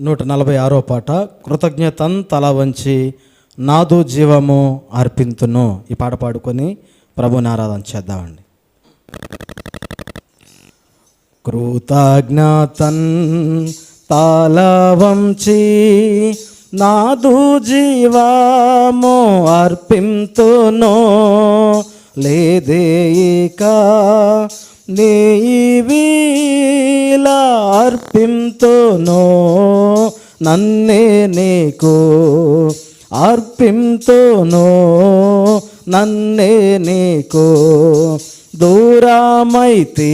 నూట నలభై ఆరో పాట కృతజ్ఞతన్ తల వంచి నాదు జీవము అర్పింతును. ఈ పాట పాడుకొని ప్రభుని ఆరాధన చేద్దామండి. కృతజ్ఞతన్ తల వంచి నాదు జీవము అర్పింతును లేదేయిక నీవీలార్పింతును నన్నే నీకు అర్పింతును నన్నే నీకు దూరమైతే.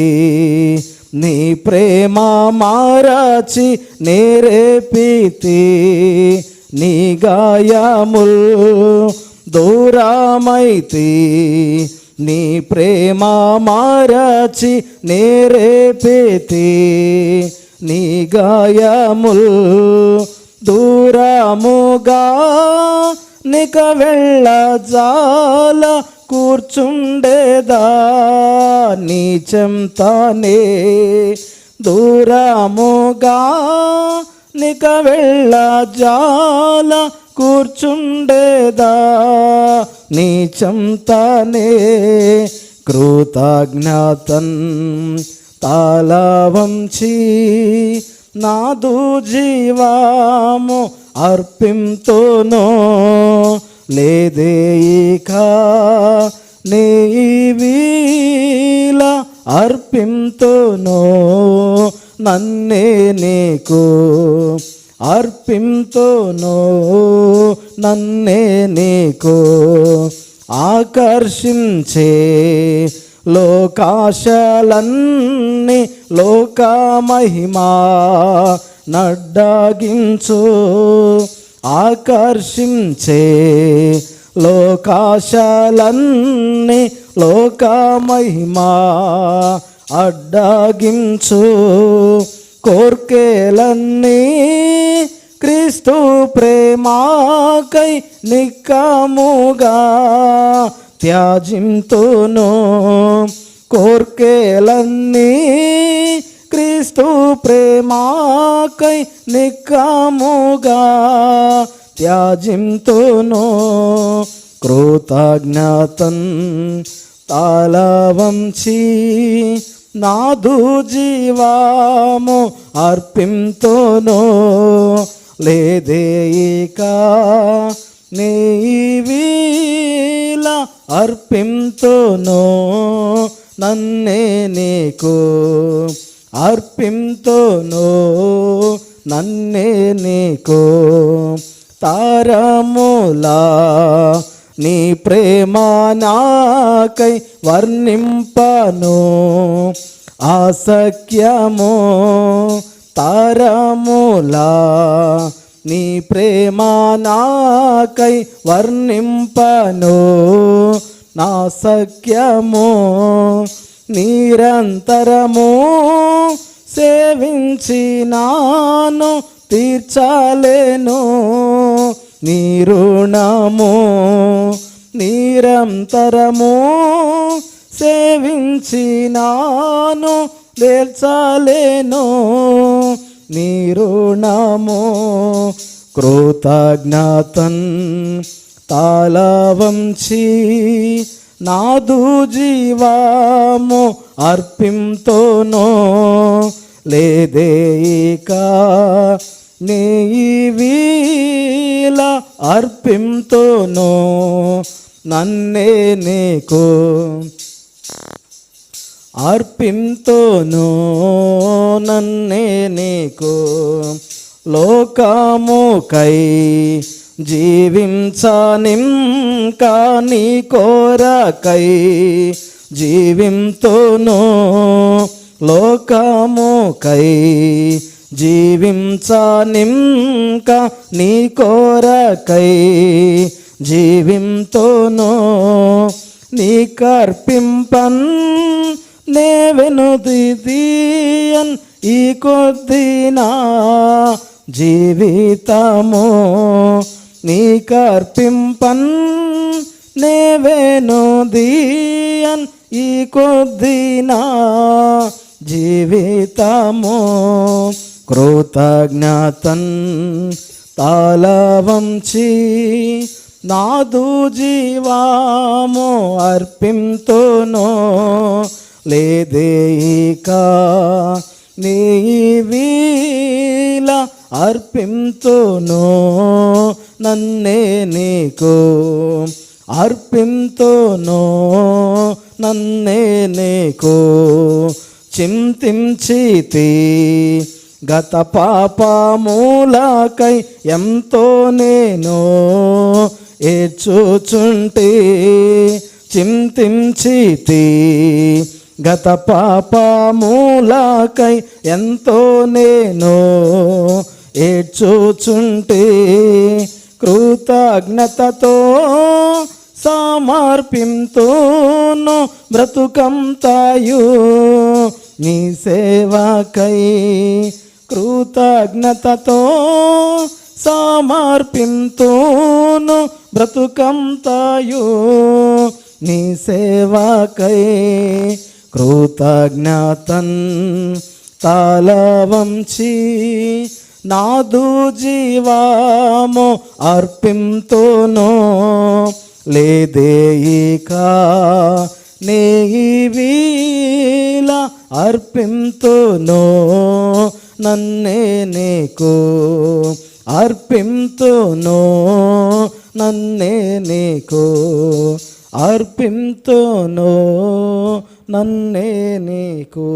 నీ ప్రేమ మారచి నేరేపితి. నీ గాయముల్ దూరమైతి. నీ ప్రేమ మారచి నేరేపితి నీ గాయముల్ దూరముగా నిక వెళ్ళ జాల కూర్చుండేదా. నీ చెంతనే దూరముగా నిక వెళ్ళ జాల కూర్చుండేదా? నీచంతానే కృతజ్ఞాతన్ కృతజ్ఞతన్ తాళ నాదు జీవాము అర్పింతును. లేదేక నీవీల అర్పింతును. నన్నే నీకు అర్పింతును నన్నే నీకు ఆకర్షించే లోకాశలన్నీ లోక మహిమా నడ్డాగించు. ఆకర్షించే లోకాశలన్నీ లోక మహిమా అడ్డాగించు. కోర్కేలన్నీ క్రీస్తు ప్రేమాకై నిక్కముగా త్యాజింతును. కోర్కేలన్నీ క్రీస్తు ప్రేమాకై నిక్కముగా త్యాజింతును. కృతజ్ఞతన్ తాళ వంచి నాదు జీవాము అర్పింతోనో. లేదేయిక నీవీల అర్పింతోనో. నన్నే నీకు అర్పింతోనో. నన్నే నీకు తారములా నీ ప్రేమ నాకై వర్ణింపను. ఆసక్యము తరములా. నీ ప్రేమ నాకై వర్ణింపను. నా సఖ్యము నిరంతరము సేవించినాను తీర్చాలేను. నీ రుణము నిరంతరము సేవించినాను నాను తీర్చాలేను నీ రుణము కృతజ్ఞతన్ నాదు జీవాము అర్పింతోనో. లేదేయిక నీవీ అర్పింతోనో నన్నే నీకు అర్పింతోను నన్నే నీకు లోకముకై జీవించనింకా నీ కోరకై జీవింతును లోకముకై జీవించనింకా నీ కోరకై జీవింతోనో నీ కర్పింపన్ నే వెనుదియన్ ఈ కొద్దినా జీవితము. నీ కర్పింపన్ నే వెనుదియన్ ఈ కొద్దినా జీవితము. కృతజ్ఞతన్ తాళవంచి నాదు జీవాము అర్పింతును లేదేక నీ వీల అర్పింతును నన్నే నీకు అర్పింతును నన్నే నీకు చింతించితి గత పాపమూలకై ఎంతో నేను ఏడ్చుచుంటి చింతించితి గత పాపమూలకై ఎంతో నేను ఏడ్చుచుంటి కృతజ్ఞతతో సమర్పింతును బ్రతుకంతాయు నీ సేవకై కృతజ్ఞతతో సమర్పింతును బ్రతుకంతాయు. నీ సేవాకై కృతజ్ఞతన్ తాళవంచి నాదు జీవాము అర్పింతును. లేదేయిక నీ వీల అర్పింతును. నన్నే నీకు అర్పింతును. నన్నే నీకు అర్పింతును. నన్నే నీకు